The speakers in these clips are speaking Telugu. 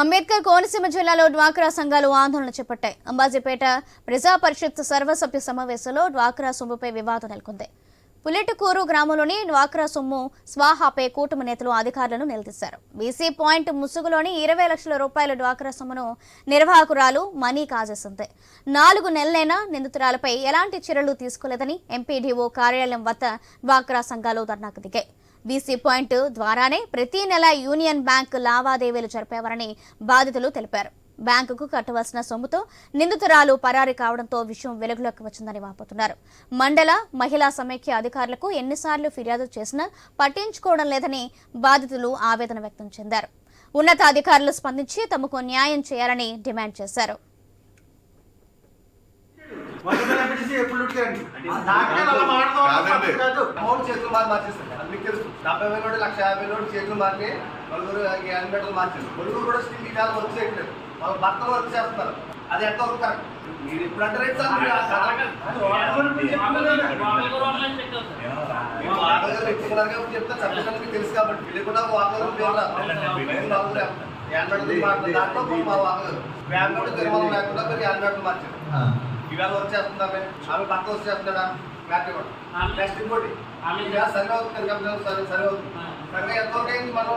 అంబేద్కర్ కోనసీమ జిల్లాలో డ్వాక్రా సంఘాలు ఆందోళన చేపట్టాయి. అంబాజీపేట ప్రజా పరిషత్ సర్వసభ్య సమావేశంలో డ్వాక్రా సొమ్ముపై వివాదం నెలకొంది. పులిటకూరు గ్రామంలోని డ్వాక్రా సొమ్ము స్వాహాపై కూటమి నేతలు అధికారులను నిలదీశారు. బీసీ పాయింట్ ముసుగులోని ఇరవై లక్షల రూపాయల డ్వాక్రా సొమ్మును నిర్వాహకురాలు మనీ కాజేసింది. నాలుగు నెలలైనా నిందితురాలపై ఎలాంటి చర్యలు తీసుకోలేదని ఎంపీడీఓ కార్యాలయం వద్ద డ్వాక్రా సంఘాలు ధర్నాకు దిగాయి. బీసీ పాయింట్ ద్వారానే ప్రతి నెల యూనియన్ బ్యాంక్ లావాదేవీలు జరిపేవారని బాధితులు తెలిపారు. బ్యాంకుకు కట్టవలసిన సొమ్ముతో నిందితురాలు పరారి కావడంతో విషయం వెలుగులోకి వచ్చిందని వాపోతున్నారు. మండల మహిళా సమైక్య అధికారులకు ఎన్నిసార్లు ఫిర్యాదు చేసినా పట్టించుకోవడం లేదని బాధితులు ఆవేదన వ్యక్తం చెందారు. ఉన్నతాధికారులు స్పందించి తమకు న్యాయం చేయాలని డిమాండ్ చేశారు. ఎప్పుడు ఉడికారండి? నాకే అలా మాట్లాడదాం కాదు. మూడు చేతులు మారి మార్చేస్తారు. అది మీకు తెలుసు. డెబ్బై వేల నోటి లక్ష యాభై నోటి చేతులు మారి నలుగురు ఎనభై గంటలు మార్చారు. నలుగురు కూడా స్టిల్ ఈ వర్క్ చేయట్లేదు. వాళ్ళ భర్తలు వర్క్ చేస్తున్నారు. అది ఎంత వరకు కరెక్ట్? మీరు ఇప్పుడు కాబట్టి చెప్తే. మీకు తెలుసు కాబట్టి. దాంట్లో మా ఫ్యామిలీ జరిమానం లేకుండా మీరు ఎనభై మార్చారు. ఇవాళ చేస్తున్నామే ఆమె భర్త వర్క్ చేస్తున్నాడా మ్యాట్ ఇవ్వండి నెక్స్ట్ ఇంకోటి. ఇవాళ సర్వే అవుతుంది కదా సర్వే సర్వే అవుతుంది. సర్వే ఎంతవరకు అయింది మనం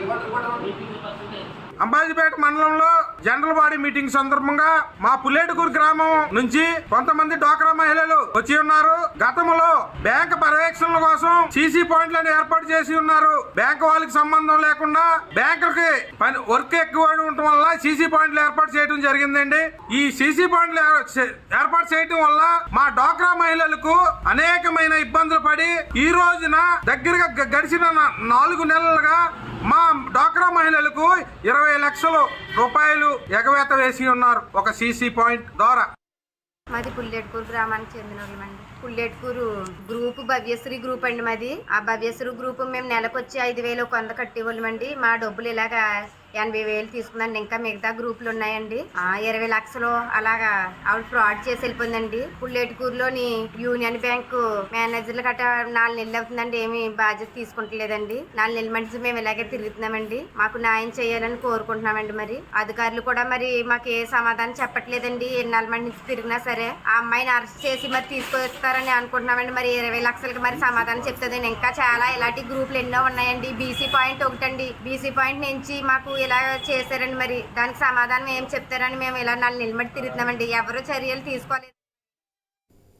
ఇవ్వండి రిపోర్ట్ ఇవ్వండి అంబాజీపేట మండలంలో జనరల్ బాడీ మీటింగ్ సందర్భంగా మా పుల్లేటుకూరు గ్రామం నుంచి కొంతమంది డోక్రా మహిళలు వచ్చి ఉన్నారు. గతంలో బ్యాంక్ పర్యవేక్షణల కోసం సీసీ పాయింట్లను ఏర్పాటు చేసి ఉన్నారు. బ్యాంక్ వాళ్ళకి సంబంధం లేకుండా బ్యాంకులకి పని వర్క్ ఎక్కువ ఉండటం వల్ల సీసీ పాయింట్లు ఏర్పాటు చేయడం జరిగిందండి. ఈ సీసీ పాయింట్లు ఏర్పాటు చేయడం వల్ల మా డోక్రా మహిళలకు అనేకమైన ఇబ్బందులు పడి ఈ రోజున దగ్గరగా గ- గడిచిన నాలుగు నెలలుగా మా డాక్రా ఇరవై లక్షలు రూపాయలు ఎగవేత వేసి ఉన్నారు ఒక సీసీ పాయింట్ ద్వారా. మాది పుల్లెట్కూరు గ్రామానికి చెందిన వాళ్ళమండి పుల్లెట్కూరు గ్రూప్ భవ్యశ్రీ గ్రూప్ అండి మాది. ఆ భవ్యశ్రీ గ్రూప్ మేము నెలకు వచ్చి ఐదు వేలు కొంద కట్టేవాళ్ళమండి మా డబ్బులు ఇలాగా ఎనభై వేలు తీసుకుందండి. ఇంకా మిగతా గ్రూపులు ఉన్నాయండి. ఇరవై లక్షలు అలాగా ఆవిడ ఫ్రాడ్ చేసి వెళ్ళిపోయిందండి. పుల్లెట్కూరులోని యూనియన్ బ్యాంకు మేనేజర్లు గట్ట నాలుగు నెలలు అవుతుందండి. ఏమి బాధ్యత తీసుకుంటలేదండి. నాలుగు నెలల మంచి మేము ఇలాగే తిరుగుతున్నామండి. మాకు న్యాయం చేయాలని కోరుకుంటున్నామండి మరి. అధికారులు కూడా మరి మాకు ఏ సమాధానం చెప్పట్లేదండి. ఎన్నాళ్ళ మంది నుంచి తిరిగినా సరే ఆ అమ్మాయిని అరెస్ట్ చేసి మరి తీసుకొస్తారని అనుకుంటున్నామండి. మరి ఇరవై లక్షలకి మరి సమాధానం చెప్తుందండి ఇంకా చాలా ఇలాంటి గ్రూపులు ఎన్నో ఉన్నాయండి. బీసీ పాయింట్ ఒకటండి. బీసీ పాయింట్ నుంచి మాకు ఇలా చేశారండి మరి. దానికి సమాధానం ఏం చెప్తారని మేము ఇలా నాలుగు నిలబడి తిరుగుతున్నామండి. ఎవరు చర్యలు తీసుకోలేదు.